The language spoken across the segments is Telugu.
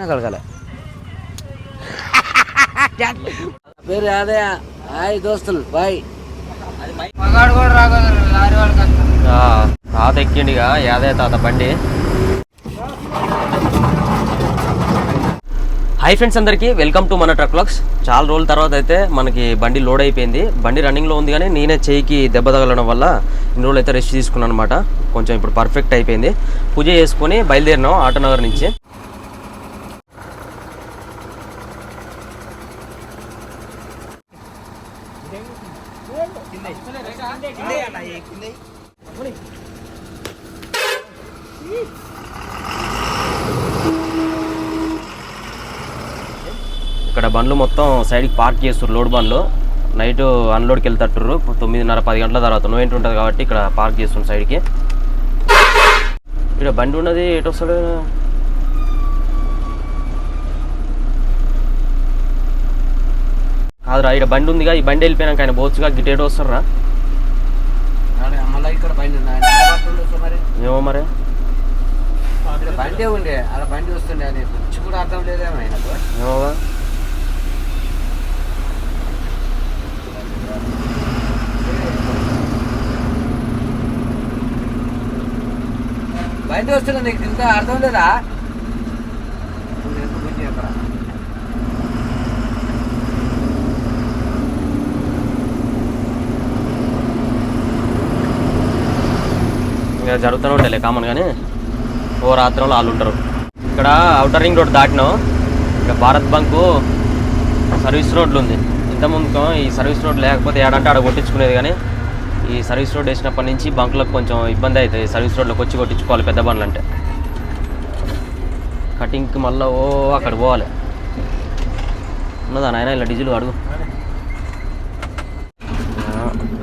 కలగల. పేరు యాదయ్య. హాయ్ దోస్తులు. బాయ్. మగాడు కూడా లారీ వాడు తాత ఎక్కిండిగా. యాదయ్య తాత బండి. హాయ్ ఫ్రెండ్స్ అందరికీ. వెల్కమ్ టు మన ట్రక్ లాక్స్ చాలా రోజుల తర్వాత అయితే మనకి బండి లోడ్ అయిపోయింది. బండి రన్నింగ్లో ఉంది కానీ నేనే చేయికి దెబ్బ తగలడం వల్ల ఇన్ని రోజులు అయితే రెస్ట్ తీసుకున్నాను అనమాట కొంచెం ఇప్పుడు పర్ఫెక్ట్ అయిపోయింది. పూజ చేసుకొని బయలుదేరినాం ఆటోనగర్ నుంచి ఇక్కడ బండ్లు మొత్తం సైడ్కి పార్క్ చేస్తారు లోడ్ బండ్లు. నైట్ అన్లోడ్కి వెళ్తట్టుర్రు తొమ్మిదిన్నర పది గంటల తర్వాత నోయింటి ఉంటుంది కాబట్టి ఇక్కడ పార్క్ చేస్తుంది సైడ్కి. ఇక్కడ బండి ఉన్నది ఎటు వస్తాడు కాదురా ఇక్కడ బండి ఉందిగా ఈ బండి వెళ్ళిపోయినాక ఆయన బోచ్చుగా గిటేట్ వస్తారా ఏమో మరి. బండి ఉండే అలా బండి వస్తుండే అని కూడా అర్థం లేదేమో బయట వస్తున్నా నీకు ఇంత అర్థం లేదా? ఇంకా జరుగుతూనే ఉంటాయిలే కామన్ కానీ ఓ రాత్రంలో వాళ్ళు ఉంటారు. ఇక్కడ అవుటర్ రింగ్ రోడ్ దాటినాం. ఇక్కడ భారత్ బంకు సర్వీస్ రోడ్లు ఉంది ఇంతకుముందు ఈ సర్వీస్ రోడ్ లేకపోతే ఏడంటే ఆడ కొట్టించుకునేది కానీ ఈ సర్వీస్ రోడ్ వేసినప్పటి నుంచి బంకులకు కొంచెం ఇబ్బంది అవుతుంది సర్వీస్ రోడ్లోకి వచ్చి కొట్టించుకోవాలి పెద్ద బండ్లు అంటే కటింగ్కి మళ్ళీ ఓ అక్కడ పోవాలి. ఉన్నదా నాయన ఇలా డీజిల్ అడుగు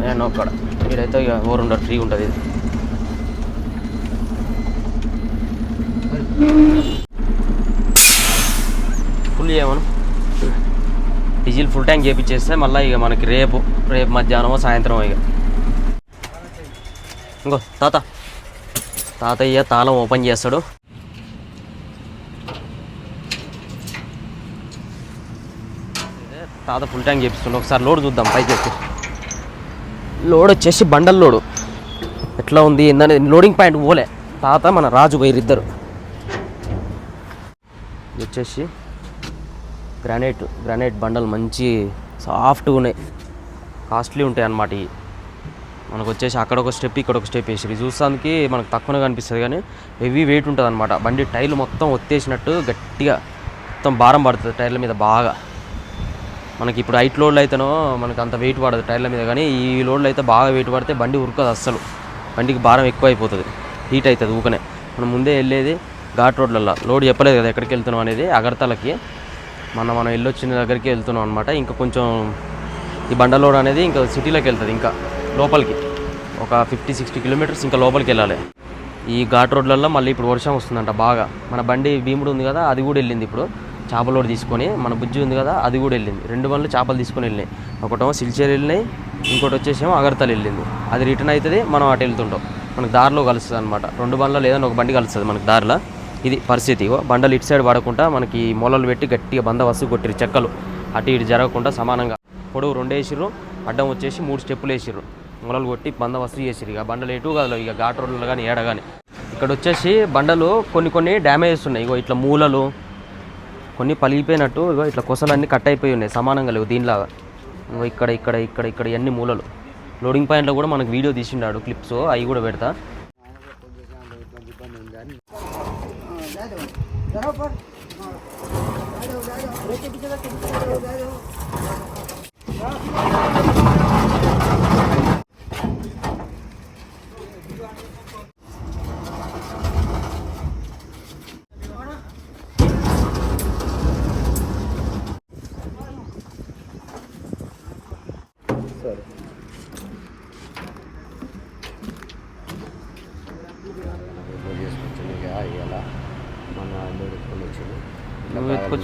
నేను అక్కడ. ఇక్కడైతే ఇక ఓర్ ఉండరు ఫ్రీ ఉంటుంది ఇది. ఫుల్ చేయమను. డీజిల్ ఫుల్ ట్యాంక్ చేపించేస్తే మళ్ళీ ఇక మనకి రేపు రేపు మధ్యాహ్నమో సాయంత్రం ఇక ఇంకో తాత. తాతయ్య తాళం ఓపెన్ చేస్తాడు. తాత ఫుల్ ట్యాంక్ చేపిస్తుండే. ఒకసారి లోడ్ చూద్దాం పైకి ఎక్కి. లోడ్ వచ్చేసి బండల్ లోడు. ఎట్లా ఉంది ఏందని లోడింగ్ పాయింట్ పోలే. తాత మన రాజు పోయిరిద్దరు వచ్చేసి గ్రానైట్ గ్రానైట్ బండలు మంచి సాఫ్ట్గా ఉన్నాయి. కాస్ట్లీ ఉంటాయి అన్నమాట ఇవి. మనకు వచ్చేసి అక్కడ ఒక స్టెప్ ఇక్కడ ఒక స్టెప్ వేసి చూస్తానికి మనకు తక్కువనే కనిపిస్తుంది కానీ హెవీ వెయిట్ ఉంటుంది అనమాట బండి టైర్లు మొత్తం ఒత్తేసినట్టు గట్టిగా మొత్తం భారం పడుతుంది టైర్ల మీద బాగా. మనకి ఇప్పుడు హైట్ లోడ్లు అయితేనో మనకి అంత వెయిట్ పడదు టైర్ల మీద కానీ ఈ లోడ్లు అయితే బాగా వెయిట్ పడితే బండి ఉరకదు అస్సలు. బండికి భారం ఎక్కువ అయిపోతుంది హీట్ అవుతుంది ఊకనే. మనం ముందే వెళ్ళేది ఘాట్ రోడ్లలో లోడ్ చెప్పలేదు కదా ఎక్కడికి వెళ్తున్నాం అనేది అగర్తలకి. మన మనం వెళ్ళొచ్చిన దగ్గరికి వెళ్తున్నాం అనమాట ఇంకా కొంచెం ఈ బండ లోడ్ అనేది ఇంకా సిటీలోకి వెళ్తుంది ఇంకా. లోపలికి. ఒక ఫిఫ్టీ సిక్స్టీ కిలోమీటర్స్ ఇంకా లోపలికి వెళ్ళాలి. ఈ ఘాట్ రోడ్లలో మళ్ళీ ఇప్పుడు వర్షం వస్తుందంట బాగా. మన బండి భీముడు ఉంది కదా అది కూడా వెళ్ళింది ఇప్పుడు. చేపల లోడ్ తీసుకొని మన బుజ్జి ఉంది కదా అది కూడా వెళ్ళింది. రెండు బండ్లు చేపలు తీసుకొని వెళ్ళినాయి. ఒకటేమో సిల్చేరు వెళ్ళినాయి ఇంకోటి వచ్చేసేమో అగర్తలు వెళ్ళింది. అది రిటర్న్ అవుతుంది మనం అటు వెళ్తుంటాం. మనకు దారిలో కలుస్తుంది అనమాట రెండు బండ్లు లేదని ఒక బండి కలుస్తుంది మనకు దారిలో. ఇది పరిస్థితి. బండలు ఇటు సైడ్ పడకుండా మనకి మూలలు పెట్టి గట్టిగా బందవస్తు కొట్టిరు చెక్కలు. అటు ఇటు జరగకుండా సమానంగా. పొడవు రెండు వేసిర్రు అడ్డం వచ్చేసి మూడు స్టెప్పులు వేసిర్రు. మూలలు కొట్టి బందవస్తు చేసిరు ఇక బండలు ఎటు కాదు ఇక ఘాట్ రోడ్లు కానీ ఏడ కానీ ఇక్కడ వచ్చేసి బండలు కొన్ని కొన్ని డ్యామేజెస్ ఉన్నాయి. ఇగో ఇట్లా మూలలు కొన్ని పలిగిపోయినట్టు ఇగో ఇట్లా కొసలన్నీ కట్ అయిపోయి ఉన్నాయి సమానంగా లేవు దీనిలాగా. ఇంకో ఇక్కడ ఇక్కడ ఇక్కడ ఇక్కడ ఇవన్నీ మూలలు. లోడింగ్ పాయింట్లో కూడా మనకు వీడియో తీసిండాడు క్లిప్స్ అవి కూడా పెడతా.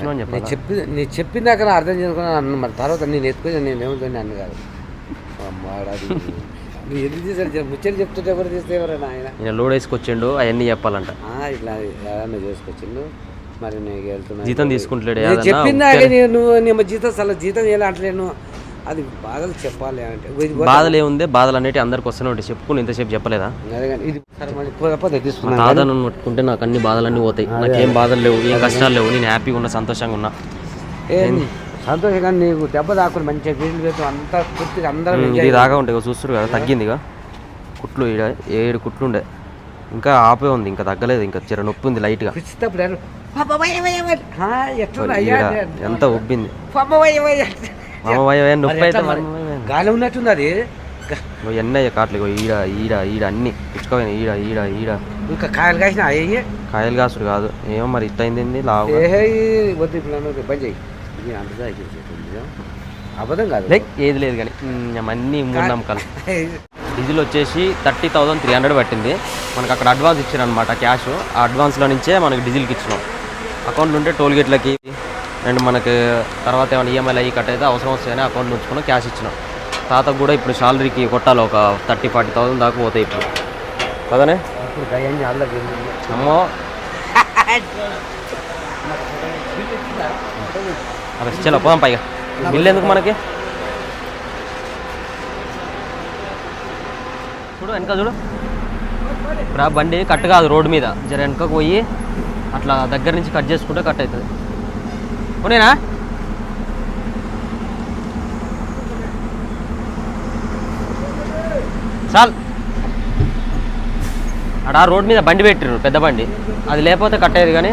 నేను? చెప్పి నేను చెప్పిందాక నా అర్థం చేసుకున్నాను అన్న మరి తర్వాత నేను ఎత్తుకొని నేను ఏమవుతుంది అన్న కాదు. అమ్మాడాది నువ్వు ఎందుకు చేశారు ముచ్చట్లు చెప్తుంటే ఎవరు చేస్తే ఎవరైనా ఆయన ఈయన లోడ్ వేసుకొచ్చిండు అవన్నీ చెప్పాలంట. ఇట్లా ఏదన్నా చేసుకొచ్చిండు. మరి నేను వెళ్తున్నా జీతం తీసుకుంటలేడు చెప్పిందాక నేను నేను జీతం అసలు జీతం ఎలా అంటలేను. అది బాధలు చెప్పాలి అంటే. బాధలు ఏముంది బాధలు అనేవి అందరికి వస్తూనే ఉంటాయి. చెప్పుకుని ఇంతసేపు చెప్పలేదా? ఇది నన్ను పట్టుకుంటే నాకు అన్ని బాధలన్నీ పోతాయి. నాకేం బాధలు లేవు ఏం కష్టాలు లేవు. నేను హ్యాపీగా ఉన్నా సంతోషంగా ఉన్నా. ఏం సంతోషంగా నీకు దెబ్బ దాక్కుని మంచిగా వీళ్ళు వేసి అంతా పూర్తిగా అందరం ఇది దాకా ఉంటాయి చూస్తారు కదా తగ్గిందిగా కుట్లు ఈడ ఏడు కుట్లు ఉండే. ఇంకా ఆపే ఉంది ఇంకా తగ్గలేదు ఇంకా చిర నొప్పి ఉంది లైట్గా. ఎంత ఉబ్బింది. నొప్పి అయితే. గాలి ఉన్నట్టుంది అది. ఇగో ఎన్నయ్య కాట్లు ఈడ ఈడ ఈడ అన్ని పుచ్చుకోపోయిన ఈడ ఈడ ఈడ. ఇంకా కాయలు కాసిన అయ్యి కాయలు కాసుడు కాదు. ఏమో మరి ఇట్ట అయింది లావు వద్దు ఇప్పుడు బంద్ చేయి. అబద్ధం కాదు. లైక్ ఏది లేదు కానీ అన్నీ మూడు నమ్మకాలు. డీజిల్ వచ్చేసి థర్టీ థౌసండ్ త్రీ హండ్రెడ్ పట్టింది. మనకు అక్కడ అడ్వాన్స్ ఇచ్చారనమాట క్యాష్. ఆ అడ్వాన్స్లో నుంచే మనకి డీజిల్కి ఇచ్చినాం. అకౌంట్లో ఉంటే టోల్ గేట్లకి అండ్ మనకి తర్వాత ఏమైనా ఈఎంఐలు అయ్యి కట్ అయితే అవసరం వస్తాయని అకౌంట్ ఉంచుకున్నాం క్యాష్ ఇచ్చినాం. తాతకు కూడా ఇప్పుడు శాలరీకి కొట్టాలి ఒక థర్టీ ఫార్టీ థౌసండ్ దాకా పోతాయి ఇప్పుడు. కదనే? అమ్మో. అవి చలో పోదాం పైగా. బిల్ ఎందుకు మనకి? చూడు వెనక చూడు. ఇప్పుడు ఆ బండి కట్ కాదు రోడ్డు మీద. జర వెనకకు పోయి అట్లా దగ్గర నుంచి కట్ చేసుకుంటే కట్ అవుతుంది. పోనేనా చాలు. అక్కడ ఆ రోడ్ మీద బండి పెట్టిర్రు పెద్ద బండి. అది లేకపోతే కట్ అయ్యేది కానీ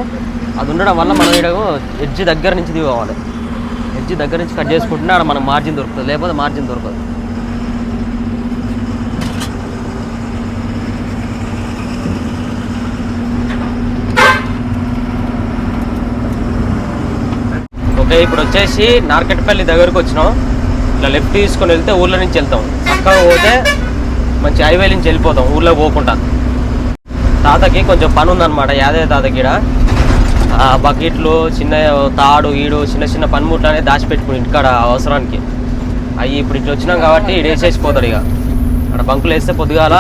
అది ఉండడం వల్ల మనం ఇక్కడ ఎడ్జ్ దగ్గర నుంచి దిగవాలి. ఎడ్జ్ దగ్గర నుంచి కట్ చేసుకుంటున్నా అక్కడ మనకు మార్జిన్ దొరుకుతుంది లేకపోతే మార్జిన్ దొరకదు. అంటే ఇప్పుడు వచ్చేసి నార్కెట్పల్లి దగ్గరకు వచ్చినాం. ఇట్లా లెఫ్ట్ తీసుకొని వెళ్తే ఊళ్ళో నుంచి వెళ్తాం. చక్కగా పోతే మంచి హైవే నుంచి వెళ్ళిపోతాం ఊళ్ళో పోకుండా. తాతకి కొంచెం పని ఉందన్నమాట యాదయ్య తాతకి ఈడ. ఆ బకెట్లు చిన్న తాడు ఈడు చిన్న చిన్న పనిముట్లు అనేది దాచిపెట్టుకుని ఇంటికాడ అవసరానికి. అవి ఇప్పుడు ఇట్లా వచ్చినాం కాబట్టి ఈడు వేసేసిపోతారు ఇక. అక్కడ బంకులు వేస్తే పొద్దుగాల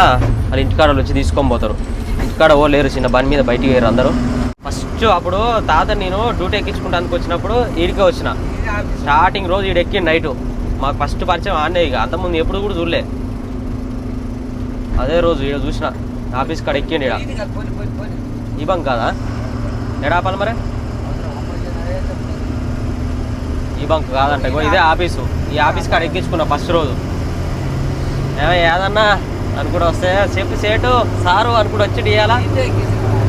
వాళ్ళు ఇంటికాడ వచ్చి తీసుకొని పోతారు. ఇంటికాడ ఓ లేరు చిన్న బండి మీద బయటికి వేరు అందరూ. ఫస్ట్ అప్పుడు తాత నేను డ్యూటీ ఎక్కించుకుంటానికి వచ్చినప్పుడు ఈడికే వచ్చిన. స్టార్టింగ్ రోజు ఈడు ఎక్కి నైట్. మాకు ఫస్ట్ పరిచయం ఆనే ఇక. అంతకుముందు ఎప్పుడు కూడా చూడలే. అదే రోజు ఈడ చూసిన. ఆఫీస్ కాడ ఎక్కిండి ఈడ. ఈ బంక్ కాదా? ఎడాపాలి మరి? ఈ బంక్ కాదంట. ఇదే ఆఫీసు. ఈ ఆఫీస్ కాడ ఎక్కించుకున్నా ఫస్ట్ రోజు. ఏమో ఏదన్నా అనుకుంటూ వస్తే చెప్పి సేటు. సారు అనుకుంటూ వచ్చి ఇయ్యాలా?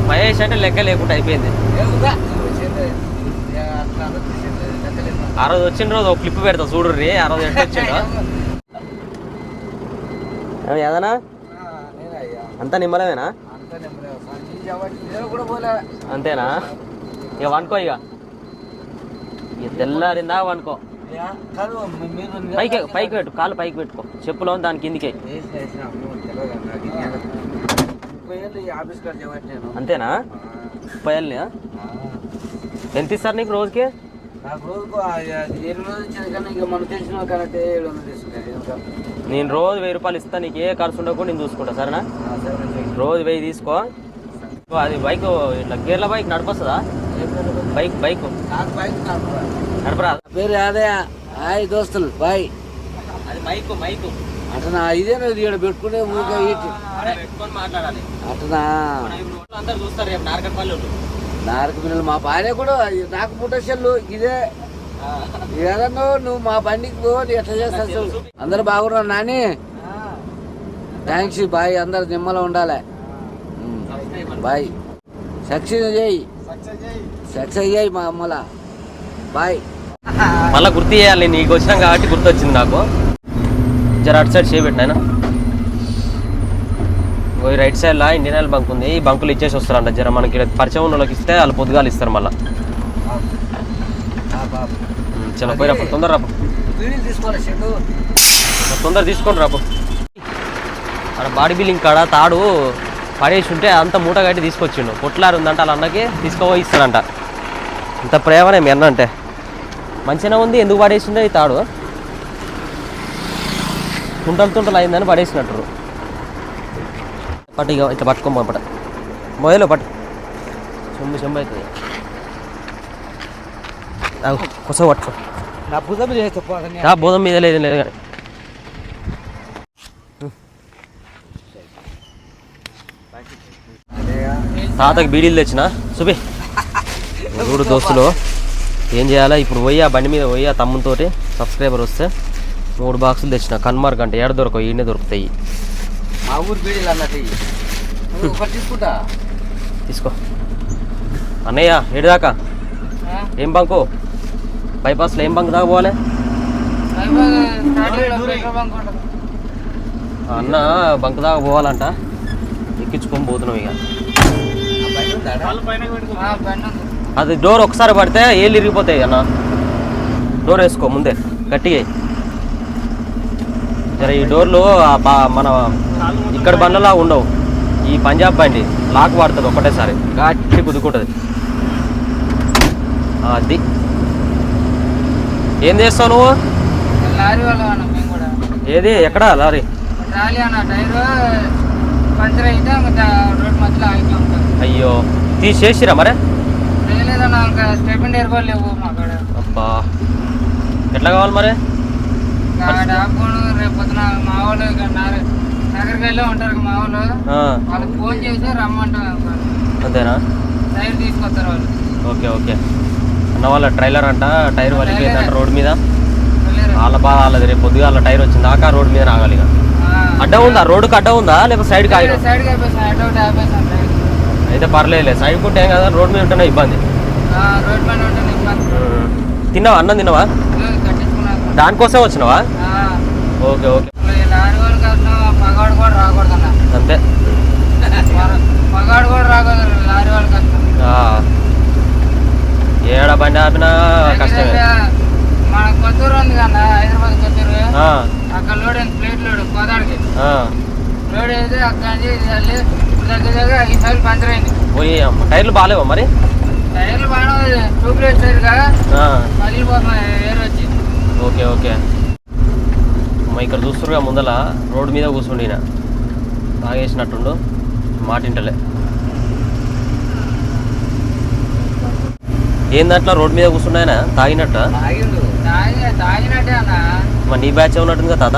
మహేష్ అంటే లెక్క లేకుండా అయిపోయింది. ఆ రోజు వచ్చిన రోజు ఒక క్లిప్ పెడతా చూడుర్రి ఆ రోజు ఎట్లా వచ్చిందో ఏమో ఏదన్నా అంతా నిమ్మలమేనా? అంతేనా? ఇక వనుకో ఇక. తెల్లారిందా వనుకో పైకి పైకి పెట్టు కాలు పైకి పెట్టుకో. చెప్పులో దాని కిందికి ఆఫీస్ కాడ చేయబట్టి నేను అంతేనా? ముప్పై ఏళ్ళని ఎంత ఇస్తారు నీకు రోజుకి? అది. నేను రోజు వెయ్యి రూపాయలు ఇస్తా నీకు ఏ ఖర్చు ఉండకుండా నేను చూసుకుంటా సరేనా. రోజు వెయ్యి తీసుకో. అది బైక్ ఇట్లా గేర్ల బైక్ నడపస్తుందా? Bike bike. నడపరా. పేరు యాదయ్య హాయ్ దోస్తులు బాయ్. అది మైక్ మైక్. అటనా ఇదే ఇక్కడ పెట్టుకునే ఊరికే అటనా. నారక పిల్లలు మా భార్య కూడా నాకు పుట్టచెల్లు ఇదే. ఏదన్నా నువ్వు మా బండికి పో నీ ఎట్లా చేస్తా చూడు. అందరు బాగున్నారు నాని? థ్యాంక్స్ బాయ్ అందరు నిమ్మలో ఉండాలి. బాయ్. సక్సెస్ చేయి. సక్సెస్ చేయి. మా అమ్మల. బాయ్. మళ్ళీ గుర్తు చేయాలి నీకు వచ్చినాం కాబట్టి గుర్తు వచ్చింది నాకు. జర అటు సైడ్ చేయబెట్టినాయన ఈ రైట్ సైడ్లో ఇండియన్ ఆయిల్ బంక్ ఉంది. ఈ బంకులు ఇచ్చేసి వస్తారంట జర. మనకి పరిచయం ఉన్న వాళ్ళకి ఇస్తే వాళ్ళు పొద్దుగాలు ఇస్తారు మళ్ళీ. చలో పోయి రాపు తొందర రాపు తొందర తీసుకొని రాపు అక్కడ బాడీ బిల్డింగ్ కాడ తాడు పడేసి ఉంటే అంత మూట కట్టి తీసుకొచ్చిండు. పొట్లారు ఉందంట వాళ్ళ అన్నకి తీసుకుపోయి ఇస్తాడంట ఇంత ప్రేమనే మీ అన్న అంటే. మంచిగా ఉంది. ఎందుకు పడేసిందో ఈ తాడు? తుంటలు తుంటలు అయిందని పడేసినట్టు. పట్టు ఇక ఇట్లా పట్టుకోమో పట్ట. మొదలు పట్టు. చెంబు చెంబు అవుతుంది. కొస పట్టుకో నా భుజం పోదని ఆ బోధం మీద లేదు లేదు కానీ. తాతకి బీడీలు తెచ్చిన? సుబి చూడు దోస్తులు ఏం చేయాలా? ఇప్పుడు పోయి ఆ బండి మీద పోయి ఆ తమ్ముతోటి సబ్స్క్రైబర్ వస్తే మూడు బాక్సులు తెచ్చిన. కన్మార్క్ అంటే ఏడ దొరకవు? ఈయనే దొరుకుతాయి. మా ఊరు బీడీలు అన్నట్టు. తీసుకుంటా. తీసుకో. అన్నయ్య ఏడు దాకా? ఏం బంకు? బైపాస్లో ఏం బంక్ దాకా పోవాలి? అన్న బంక్ దాకా పోవాలంట. ఎక్కించుకొని పోతున్నాం ఇక? అది డోర్ ఒకసారి పడితే ఏళ్ళు ఇరిగిపోతాయి అన్న. డోర్ వేసుకో ముందే. గట్టిగా. జర ఈ డోర్లు మన ఇక్కడ బండ్లలా ఉండవు. ఈ పంజాబ్ బండి లాక్ పడుతుంది ఒకటేసారి. గట్టి కుదుకుంటుంది అది ఏం చేస్తావు నువ్వు? లారీ వాళ్ళ అన్న మేము కూడా. ఏది? ఎక్కడ లారీ? అయ్యో. తీసేసిరా మరే? అబ్బా. ఎట్లా కావాలి మరి? రేపు పొద్దున మా వాళ్ళు ఉంటారు మా వాళ్ళు. ఫోన్ చేసి రమ్మంటాం అనుకో. అంతేనా? టైర్ తీసుకొస్తారు వాళ్ళు. Okay okay. అన్న వాళ్ళ ట్రైలర్ అంట టైర్ వలిపోయిందంట రోడ్ మీద. వాళ్ళ బాధ వాళ్ళది రేపు పొద్దుగా వాళ్ళ టైర్ వచ్చింది దాకా రోడ్ మీద రాగాలి ఇక. అడ్డ ఉందా? రోడ్డుకి అడ్డ ఉందా? లేకపోతే ఆపేసాను టైర్ అయితే పర్లేదు సైడ్ కుంటే ఏం కదా రోడ్ మీద ఉంటేనే ఇబ్బంది. రోడ్ పైన ఉంటుంది ఇబ్బంది. తిన్నావా? అన్నం తిన్నావా? దానికోసం వచ్చినావా? Okay okay. అంతే. మగాడు కూడా రాకూడదు లారీ వాళ్ళు కష్టం ఆ. ఏడ బండి ఆపినా కష్టమే. మన కొత్తూరు ఉంది హైదరాబాద్ కొత్తూరు. అక్కడ లోడ్ ప్లేట్ లోడ్ కోదాడికి. లోడ్ అయితే అక్కడ నుంచి దగ్గర దగ్గర ఈ సైడ్ పంచర్ అయింది పోయి. టైర్లు బాగాలేవా మరి? టైర్లు బాగానే టూ ప్లేట్ టైర్ కదా ఆ. Okay okay. అమ్మ ఇక్కడ చూస్తురుగా ముందల రోడ్డు మీద కూర్చుండిన తాగేసినట్టుండు మాటింటలే. ఏందట్లా రోడ్డు మీద కూర్చున్నాయన తాగినట్ట? మరి నీ బ్యాచ్ ఉన్నట్టుంది కదా తాత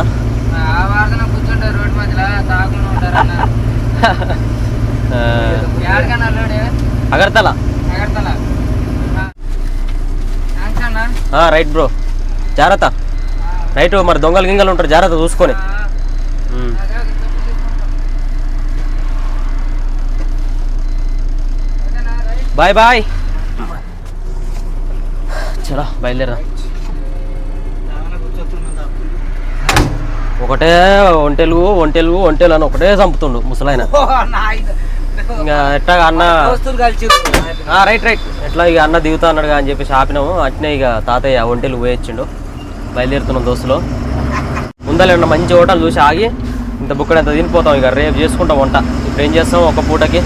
అగర్తల. Right bro. జాగ్రత్త. రైట్ మరి దొంగలు గింగలు ఉంటారు జాగ్రత్త చూసుకొని. Bye bye. చలో బయలుదేరా ఒకటే ఒంటెలు ఒంటెలు ఒంటెలు అని ఒకటే చంపుతుండు ముసలాయన. ఇంకా ఎట్లా అన్న? రైట్ రైట్ ఎట్లా ఇక అన్న దిగుతా అన్నాడు అని చెప్పేసి ఆపినాము. అట్నే ఇక తాతయ్య ఒంటెలు పోయొచ్చిండు. బయలుదేరుతున్నాం దోస్తులు. ముందలేన్న మంచి హోటల్ చూసి ఆగి ఇంత బుక్కడ ఎంత తినిపోతాం ఇక రేపు చేసుకుంటాం వంట. ఇప్పుడు ఏం చేస్తాం ఒక పూటకి?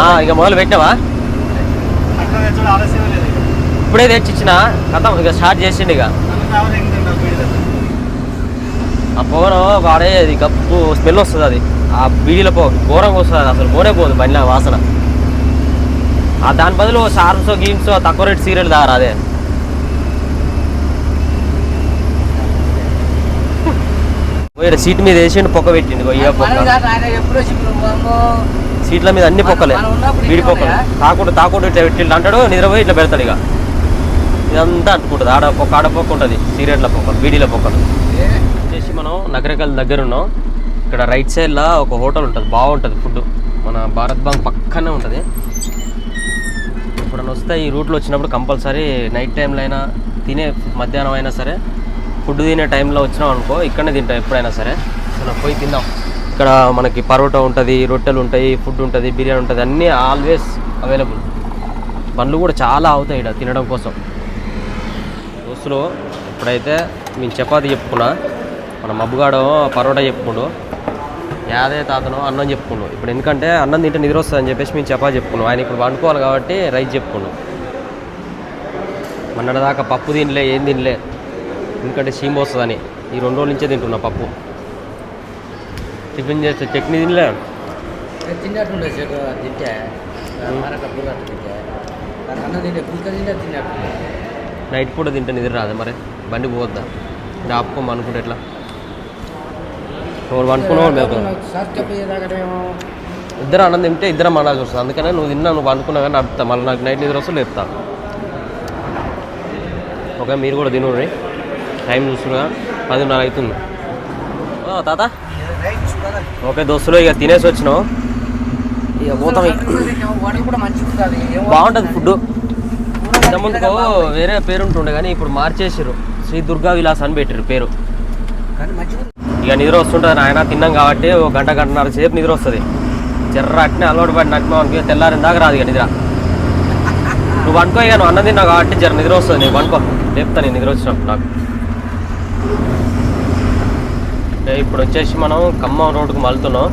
ఆ, ఇక మొదలు పెట్టినావా? ఇప్పుడే తెచ్చిచ్చిన కథం ఇక స్టార్ట్ చేసిండు ఇక. ఆ పొగను వాడే అది స్మెల్ వస్తుంది అది. ఆ బీడీల పొగ ఘోరంగా వస్తుంది అసలు పోనే పోదు బండిలో వాసన. ఆ దాని బదులు షార్ప్స్ గీమ్స్ తక్కువ రేట్ సీరియల్ దారా అదే. సీట్ మీద వేసిండు పొక్క పెట్టిండు ఇక పొక్క. సీట్ల మీద అన్ని పొక్కలే. వీడి పొక్కలు? తాకుండా తాకుండా ఇట్లా పెట్టిండు. అంటాడు నిద్రపోయి ఇట్లా పెడతాడు ఇక. ఇదంతా అంటుకుంటుంది. ఆడ పొక్క ఆడ పొక్క ఉంటుంది. సీరియట్ల పొక్కలు బీడీల పొక్కలు. వచ్చేసి మనం నగరకల్ దగ్గర ఉన్నాం ఇక్కడ రైట్ సైడ్లో ఒక హోటల్ ఉంటుంది. బాగుంటుంది ఫుడ్. మన భారత్ బంక్ పక్కనే ఉంటుంది. ఇప్పుడు వస్తే ఈ రూట్లో వచ్చినప్పుడు కంపల్సరీ నైట్ టైంలో అయినా తినే మధ్యాహ్నం అయినా సరే ఫుడ్ తినే టైంలో వచ్చినాం అనుకో ఇక్కడనే తింటాం ఎప్పుడైనా సరే. మనం పోయి తిందాం. ఇక్కడ మనకి పరోటా ఉంటుంది రొట్టెలు ఉంటాయి ఫుడ్ ఉంటుంది బిర్యానీ ఉంటుంది అన్నీ ఆల్వేస్ అవైలబుల్ బండ్లు కూడా చాలా అవుతాయి ఇక్కడ తినడం కోసం. దోస్తులు ఇప్పుడైతే మేము చపాతి చెప్పుకున్నా. మన మబ్బుగాడు పరోటా చెప్పుకుండు. యాదే తాతను అన్నం చెప్పుకుండు. ఇప్పుడు ఎందుకంటే అన్నం తింటే నిద్ర వస్తుంది అని చెప్పేసి మేము చపాతి చెప్పుకున్నాం. ఆయన ఇప్పుడు వండుకోవాలి కాబట్టి రైస్ చెప్పుకున్నాం. మొన్నటిదాకా పప్పు తినలే ఏం తినలే. ఎందుకంటే సీమ్ వస్తుందని. ఈ రెండు రోజుల నుంచే తింటున్నా పప్పు. టిఫిన్ చేస్తే చట్నీ తినలే? తిన్నట్టుండే తింటే. అన్న నైట్ పూట తింటే నిద్ర రాదు మరి. బండి పోవద్దా? ఇది ఆపుకోమ అనుకుంటే ఎట్లా? ఎవరు అనుకున్నావు ఇద్దరు అన్నం తింటే ఇద్దరం అనాల్సి వస్తుంది అందుకనే నువ్వు తిన్నా నువ్వు అనుకున్నా కానీ నడుపుతా మళ్ళీ నాకు నైట్ నిద్ర వస్తే లేపుతా. ఓకే మీరు కూడా తినుర్రి. టైం చూస్తున్నా. పదిన్నర అవుతుంది. తాత. ఓకే దోస్తులు ఇక తినేసి వచ్చినావు ఇక పోతాం బాగుంటుంది ఫుడ్ ఇంతకుముందుకు వేరే పేరు ఉంటుండే కానీ ఇప్పుడు మార్చేసారు శ్రీ దుర్గా విలాస్ అని పెట్టారు పేరు. ఇక నిద్ర వస్తుంటుంది నాయన తిన్నాం కాబట్టి ఒక గంట గంటన్నర సేపు నిద్ర వస్తుంది. చెర్ర అట్నే అలవాటు పడిన అట్నే మనకి తెల్లారిన దాకా రాదు ఇక నిద్ర. నువ్వు అనుకో ఇక నువ్వు అన్నం తిన్నావు కాబట్టి జర నిద్ర వస్తుంది నీకు. అనుకో చెప్తా నేను నిద్ర వచ్చినప్పుడు నాకు. ఓకే, ఇప్పుడు వచ్చేసి మనం ఖమ్మం రోడ్డుకు మలుతున్నాం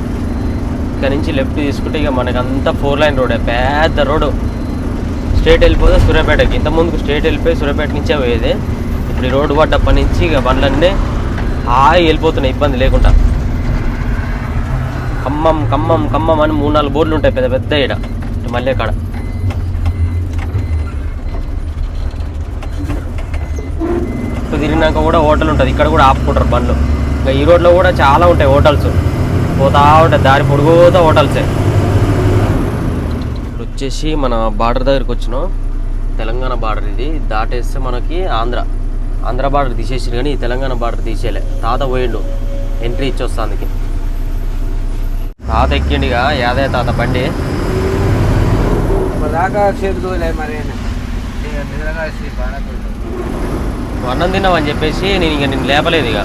ఇక్కడ నుంచి లెఫ్ట్ తీసుకుంటే ఇక మనకంతా ఫోర్ లైన్ రోడే పెద్ద రోడ్డు. స్ట్రేట్ వెళ్ళిపోతే సూర్యాపేటకి. ఇంత ముందుకు స్ట్రేట్ వెళ్ళిపోయి సూర్యాపేట నుంచే పోయేది. ఇప్పుడు ఈ రోడ్డు పడ్డప్పటి నుంచి ఇక బండ్లన్నీ హాయి వెళ్ళిపోతున్నాయి ఇబ్బంది లేకుండా. ఖమ్మం ఖమ్మం ఖమ్మం అని మూడు నాలుగు బోర్డులు ఉంటాయి పెద్ద పెద్ద ఈడ. మళ్ళీ కాడ. ఇప్పుడు తిరిగినాక కూడా హోటల్ ఉంటుంది. ఇక్కడ కూడా ఆపుకుంటారు బండ్లు. ఇంకా ఈ రోడ్లో కూడా చాలా ఉంటాయి హోటల్స్. పోతా ఉంటాయి. దారి పొడుగుతా హోటల్సే. ఇప్పుడు వచ్చేసి మన బార్డర్ దగ్గరికి వచ్చినాం. తెలంగాణ బార్డర్ ఇది. దాటేస్తే మనకి ఆంధ్ర. ఆంధ్ర బార్డర్ తీసేసారు కానీ ఈ తెలంగాణ బార్డర్ తీసేయలే. తాత పోయిండు. ఎంట్రీ ఇచ్చొస్తాందుకి. తాత ఎక్కిండిగా. యాదయ్య తాత బండి. అన్నం తిన్నావని చెప్పేసి నేను ఇక నేను లేపలేదు ఇక.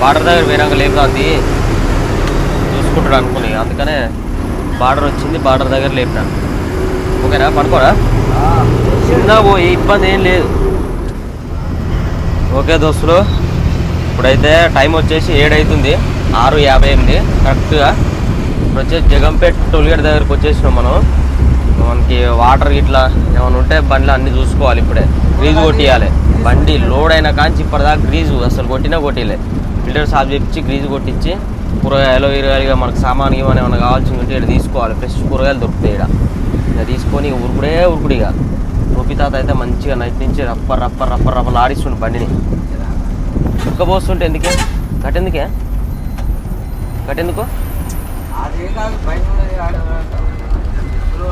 బార్డర్ దగ్గర పోయినాక లేపుతాంది చూసుకుంటాడు అనుకుని. అందుకనే బార్డర్ వచ్చింది బార్డర్ దగ్గర లేపినా. ఓకేనా? పడుకోరా? చిన్న పోయి ఇబ్బంది ఏం లేదు. ఓకే దోస్తులు ఇప్పుడైతే టైం వచ్చేసి ఏడైతుంది ఆరు యాభై ఎనిమిది. కరెక్ట్గా ఇప్పుడు వచ్చేసి జగంపేట్ టోల్గేట్ దగ్గరికి వచ్చేసినాం మనం. మనకి వాటర్ ఇట్లా ఏమైనా ఉంటే బండ్లు అన్ని చూసుకోవాలి ఇప్పుడే. గ్రీజు కొట్టియాలి. బండి లోడ్ అయిన కాంచి ఇప్పటిదాకా గ్రీజు అసలు కొట్టినా కొట్టిలే. ఫిల్టర్ సాల్వ్ చేపించి గ్రీజు కొట్టించి కూరగాయలు ఇరగాయలుగా మనకు సామాన్ ఏమైనా ఏమైనా కావాల్సి ఉంటే ఇక్కడ తీసుకోవాలి ఫ్రెష్ కూరగాయలు దొరుకుతాయి ఇక్కడ ఇక తీసుకొని ఉరుకుడే ఉరుకుడు ఇక గోపి తాత అయితే మంచిగా నైట్ నుంచి రప్ప రప్ప రప్ప రప్పలు ఆడిస్తుండు బండిని చుక్కబోస్తుంటే ఎందుకే కట్టెందుకే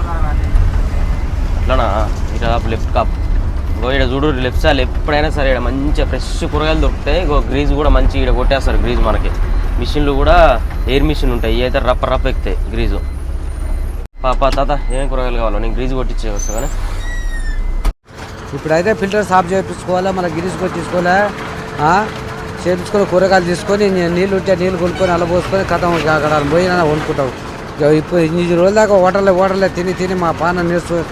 రావాలి. అట్లానా ఇట్లా లెఫ్ట్ కాప్ ఇంకో ఇక్కడ చూడు లెఫ్ట్ సైడ్ ఎప్పుడైనా సరే ఇక్కడ మంచిగా ఫ్రెష్ కూరగాయలు దొరుకుతాయి. ఇంకో గ్రీజ్ కూడా మంచి ఇక్కడ కొట్టేస్తారు గ్రీజ్ మనకి. మిషన్లు కూడా ఎయిర్ మిషన్ ఉంటాయి. ఇవి అయితే రప్ప రప్ప ఎక్కుతాయి గ్రీజు పాప తాత ఏం కూరగాయలు కావాలో? నేను గ్రీజ్ కొట్టించే వస్తా కానీ. ఇప్పుడైతే ఫిల్టర్ సాఫ్ చేయించుకోవాలా? మన గ్రీజ్ కొట్టించుకోవాలా ఆ? చేయించుకొని కూరగాయలు తీసుకొని నీళ్ళు ఉంటే నీళ్ళు కొనుక్కొని అలా పోసుకొని కథం అక్కడ పోయినా వండుకుంటావు. ఇప్పుడు ఇన్ని రోజుల దాకా హోటల్లో హోటల్లో తిని తిని మా పాన నీరసం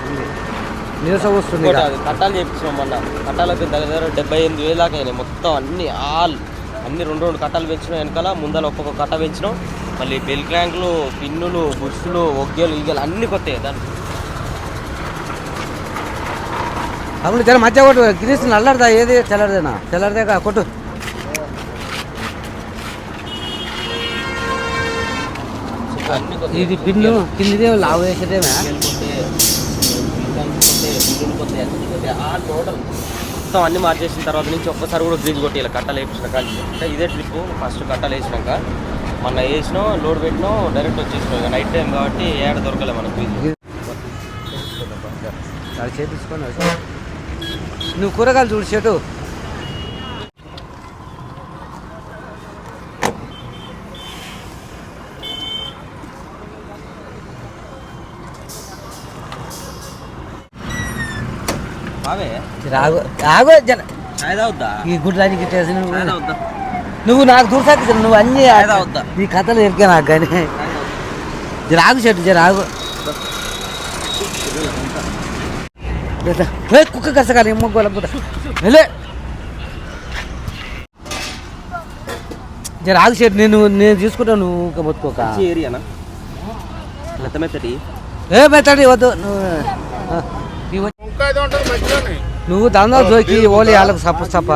నీరసం వస్తుంది కట్టాలు చేయించాం మొన్న. కట్టాలకు దగ్గర దగ్గర డెబ్బై ఎనిమిది వేలు దాకా అయినాయి. మొత్తం అన్ని ఆల్ అన్ని రెండు రెండు కట్టలు పెంచినాం వెనకాల ముందర ఒక్కొక్క కట్ట పెంచినాం. మళ్ళీ బెల్ క్రాంక్లు పిన్నులు బుష్లు ఒగ్గలు ఈగలు అన్ని కొత్తాయి దానికి అప్పుడు జర మధ్య కొట్టు. గిరీస్ నల్లడదా ఏది? తెల్లడదేనా తెల్లడదే కా కొట్టు. ఇది పిన్ను కిందిదే లావు వేసేదేమే అన్ని టోటల్ మొత్తం అన్ని మార్చేసిన తర్వాత నుంచి ఒక్కసారి కూడా గ్రీజ్ కొట్టి కట్టలు వేయించిన కానీ అంటే ఇదే ట్రిప్ ఫస్ట్ కట్టలు వేసినాక మొన్న వేసినాం లోడ్ పెట్టినాం డైరెక్ట్ వచ్చేసినాం. ఇక నైట్ టైం కాబట్టి ఏడ దొరకలే మనకు అది నువ్వు కూరగాయలు చూడు చెట్టు రాగు రాగు ఈ గుడ్లానికి నువ్వు నాకు దూరసాకి నువ్వు అన్ని? ఈ కథలు ఎరికే నాకు కానీ. జర ఆగు చెట్టు జర ఏ, కుక్క కసగాలి మొగ్గోల పుట్ట వెళ్ళే. జర ఆగు చెట్టు నేను నేను తీసుకుంటాను నువ్వు మొత్తుకోక మంచి ఏరియానా? మెత్త మెత్తటి ఏ మెత్తడి వద్దు. నువ్వు. నువ్వు దందా దొరికి ఓలి వాళ్ళకు సప్ప సప్ప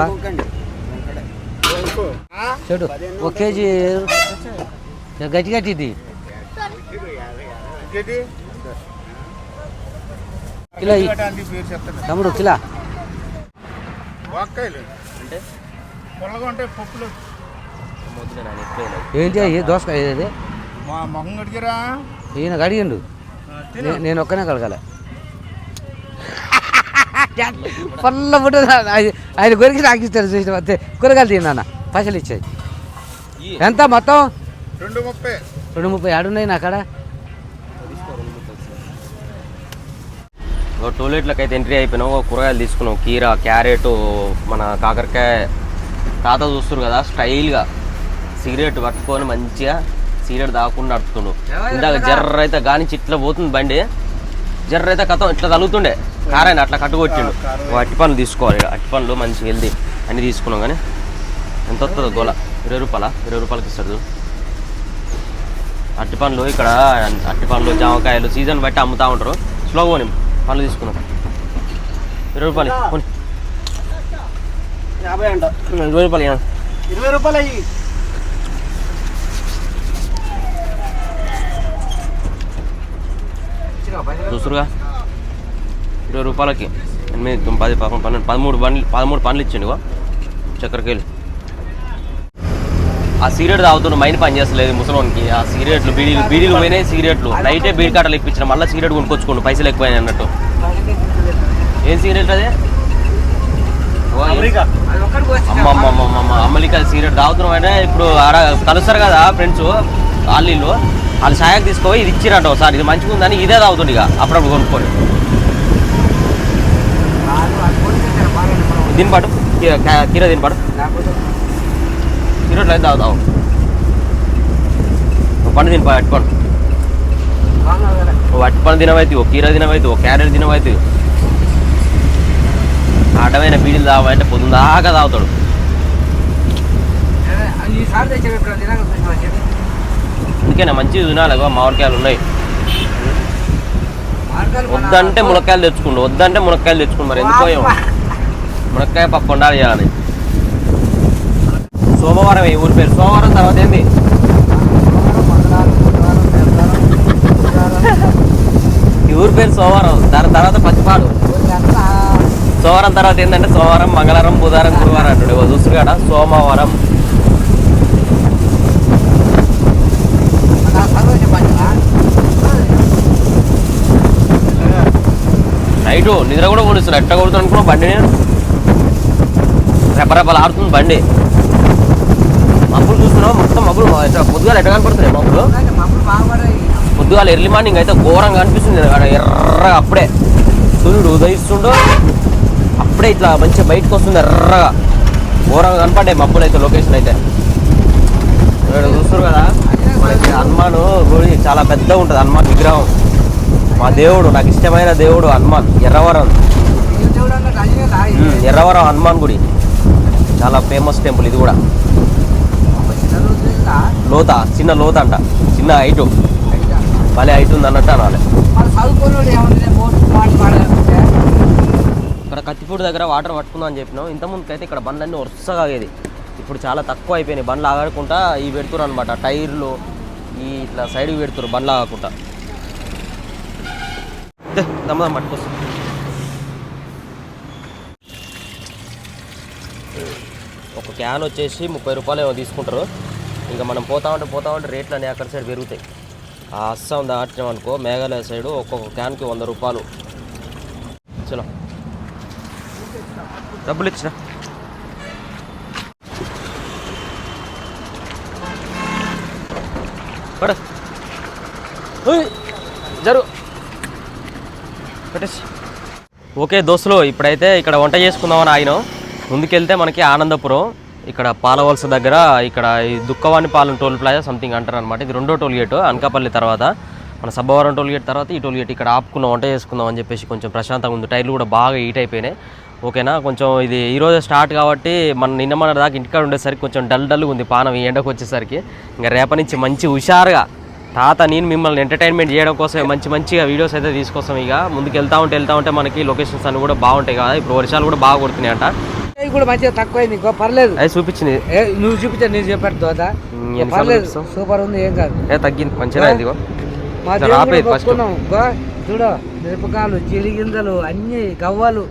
చెడు. ఒక కేజీ గట్టి గట్టిది కిలో తమ్ముడు కిలా. ఏంటి దోసకాయ ఇది? ఈయన అడిగిండు నేను ఒక్కనే కలగాల. పల్ల పుట్ట ఆయన గొరికి నాకు ఇస్తాడు చూసిన అంతే. కూరగాయలు తిన్నా పైసలు ఇచ్చేది ఇయ్యి. ఎంత మొత్తం? రెండు ముప్పై. రెండు ముప్పై. ఏడున్నాయి నా కాడ. ఓ టోయిలెట్లకు అయితే ఎంట్రీ అయిపోయినావు ఓ కూరగాయలు తీసుకున్నావు కీర క్యారెట్ మన కాకరకాయ. తాత చూస్తారు కదా స్టైల్గా. సిగరెట్ పట్టుకొని మంచిగా సిగరెట్ తాగకుండా నడుపుతుండు. ఇందాక జర్ర అయితే గాని ఇట్లా పోతుంది బండి. జర్ర అయితే కథం ఇట్లా తగులుతుండే. కారాయన అట్లా కట్టుకొచ్చిండు అట్టి పనులు తీసుకోవాలి అట్టి పనులు మంచిగా హెల్దీ. అన్ని తీసుకున్నాం కానీ ఎంత వస్తుందో గోల. ఇరవై రూపాయల? ఇరవై రూపాయలకి ఇస్తాడు చూడు. అట్టి పండ్లు ఇక్కడ అట్టి పండ్లు జామకాయలు సీజన్ బట్టి అమ్ముతా ఉంటారు. స్లోగా పోనీ. పండ్లు తీసుకున్నాం. ఇరవై రూపాయలు అంట. ఇరవై రూపాయలు. ఇరవై రూపాయలు అయ్యి చూస్తురుగా? ఇరవై రూపాయలకి ఎనిమిది తొమ్మిది పది పదకొండు పన్నెండు పదమూడు బండ్లు పదమూడు పండ్లు ఇచ్చిండు చక్కెరకేలు ఆ సిగరెట్ తాగుతున్న మైండ్ పని చేస్తలేదు ముసలోనికి. ఆ సిగరెట్లు బీడీలు బీడీలు పోయినాయి సిగరెట్లు. నైటే బీడి కాటలు ఇప్పించిన మళ్ళీ సిగరెట్ కొనుక్కొచ్చుకోండి పైసలు ఎక్కువైనాయి అన్నట్టు. ఏం సిగరెట్ అదే? అమ్మమ్మమ్మమ్మ అమ్మలిక సిగరెట్ తాగుతున్నాం అంటే ఇప్పుడు ఆడ కలుస్తారు కదా ఫ్రెండ్స్ వాళ్ళు వాళ్ళు సాయకు తీసుకుపోయి ఇది ఇచ్చిరంట ఒకసారి. ఇది మంచిగా ఉందని ఇదే తాగుతుంది ఇక. అప్పుడప్పుడు కొనుక్కొని. దీని పాటు కీర దీని పాటు. సిగరెట్లు అయితే తాగుతావు పండు దీని అట్టి ఓ అట్టి పండు తినవైతే ఓ కీర తినవైతే ఓ క్యారెట్ తినవైతే అడ్డమైన బీడీలు తాగమంటే పొద్దున్న దాకా తాగుతాడు. ఈసారి తెచ్చావు ఇక్కడ తినక చూసిన అందుకేనా? మంచిగా తినాలి మామిడికాయలు ఉన్నాయి. వద్దంటే మునక్కాయలు తెచ్చుకుండు వద్దంటే మునక్కాయలు తెచ్చుకుండు మరి ఎందుకో మునక్కాయ పప్పు ఉండాలి చేయాలి సోమవారం ఏ ఊరి పేరు? సోమవారం తర్వాత ఏంది? ఈ ఊరి పేరు సోమవారం దాని తర్వాత పచ్చిపాడు. సోమవారం తర్వాత ఏంటంటే సోమవారం మంగళవారం బుధవారం గురువారం అంటుండే. ఇగో కదా సోమవారం. నైట్ నిద్ర కూడా కొడుతుంది ఎట్ట కొడుతుంది అనుకున్నా బండి నేను. రెపరెపలు ఆడుతుంది బండి. మబ్బులు చూస్తున్నావు? మొత్తం మబ్బులు. పొద్దుగాల ఎట్ట కనపడుతున్నాయి మబ్బులు? పొద్దుగాల ఎర్లీ మార్నింగ్ అయితే ఘోరంగా అనిపిస్తుంది. ఎర్రగా అప్పుడే. సూర్యుడు ఉదయిస్తుండో. అప్పుడే ఇట్లా మంచిగా బయటకు వస్తుంది ఎర్రగా. ఘోరంగా కనపడ్డాయి మబ్బులు అయితే లొకేషన్ అయితే. ఇక్కడ చూస్తారు కదా? మనకి హనుమాన్ గుడి చాలా పెద్దగా ఉంటుంది హనుమాన్ విగ్రహం. మా దేవుడు నాకు ఇష్టమైన దేవుడు హనుమాన్ ఎర్రవరం. ఎర్రవరం హనుమాన్ గుడి. చాలా ఫేమస్ టెంపుల్ ఇది కూడా. లోత చిన్న లోత అంట. చిన్న హైట్. భలే హైట్ ఉంది అన్నట్టు అనాలి. ఇక్కడ కత్తిపూడి దగ్గర వాటర్ పట్టుకుందాం అని చెప్పినాం. ఇంత ముందుకైతే ఇక్కడ బండ్లన్నీ వరుసగా ఆగేది. ఇప్పుడు చాలా తక్కువ అయిపోయినాయి. బండ్లు ఆగకుండా ఇవి పెడుతున్నారు అనమాట టైర్లు ఈ ఇట్లా సైడ్కి పెడుతున్నారు బండ్లు ఆగకుండా. దమ్మదం పట్టుకొస్తా ఒక క్యాన్ వచ్చేసి ముప్పై రూపాయలు ఏమో తీసుకుంటారు. ఇంకా మనం పోతా ఉంటే పోతా ఉంటే రేట్లు అనేవి అక్కడ సైడ్ పెరుగుతాయి. ఆ అస్సాం దాటినాం అనుకో మేఘాలయ సైడు ఒక్కొక్క క్యాన్కి వంద రూపాయలు. చలో. డబ్బులు ఇచ్చిన. పడ వెంకటేష్. ఓకే దోస్తులు ఇప్పుడైతే ఇక్కడ వంట చేసుకుందామని ఆయన ముందుకెళ్తే మనకి ఆనందపురం. ఇక్కడ పాలవలస దగ్గర ఇక్కడ ఈ Dukkavani Palem toll plaza something అంటారు అనమాట ఇది రెండో టోల్ గేట్ అనకాపల్లి తర్వాత. మన సబ్బవరం టోల్ గేట్ తర్వాత ఈ టోల్ గేట్ ఇక్కడ ఆపుకున్నాం వంట చేసుకుందాం అని చెప్పేసి కొంచెం ప్రశాంతంగా ఉంది. టైర్లు కూడా బాగా హీట్ అయిపోయినాయి. ఓకేనా? కొంచెం ఇది ఈరోజు స్టార్ట్ కాబట్టి మన నిన్న మన దాకా ఇంటికాడ ఉండేసరికి కొంచెం డల్ డల్గా ఉంది పానం ఈ ఎండకు వచ్చేసరికి. ఇంకా రేపటి నుంచి మంచి హుషారుగా తాత నేను మిమ్మల్ని ఎంటర్టైన్మెంట్ చేయడం కోసం మంచి మంచిగా వీడియోస్ అయితే తీసుకొస్తాం ఇక. ముందుకు వెళ్తా ఉంటే వెళ్తా ఉంటే మనకి లొకేషన్స్ అన్ని కూడా బాగుంటాయి కదా. ఇప్పుడు వర్షాలు కూడా బాగా కొడుతున్నాయి అంట. కూడా మంచిగా తక్కువైంది ఇంకో పర్లేదు. అది చూపించింది. నువ్వు చూపించా నేను దోత పర్లేదు? సూపర్ ఉంది ఏం కాదు. తగ్గింది మంచిగా అయింది చూడు మిరపకాయలు జీడి గింజలు అన్ని గవ్వలు.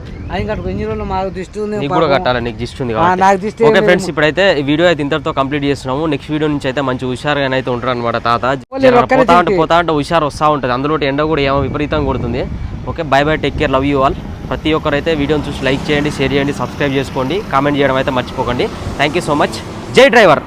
కట్టుకో ఎన్ని రోజులు మాకు దిష్టి ఉంది నీకు కూడా. కట్టాలి నీకు దిష్టి ఉంది కాబట్టి. నాకు దిష్టి ఓకే ఫ్రెండ్స్. ఇప్పుడైతే ఈ వీడియో అయితే ఇంతటితో కంప్లీట్ చేస్తున్నాము. నెక్స్ట్ వీడియో నుంచి అయితే మంచి హుషారుగా అయితే ఉంటారు అనమాట తాత పోతా అంటే. పోతా అంటే హుషారు వస్తూ ఉంటుంది. అందులో ఎండ కూడా ఏమో విపరీతంగా కొడుతుంది. Okay bye bye take care love you all. ప్రతి ఒక్కరైతే వీడియోని చూసి లైక్ చేయండి షేర్ చేయండి సబ్స్క్రైబ్ చేసుకోండి. కామెంట్ చేయడం అయితే మర్చిపోకండి. Thank you so much. జై డ్రైవర్.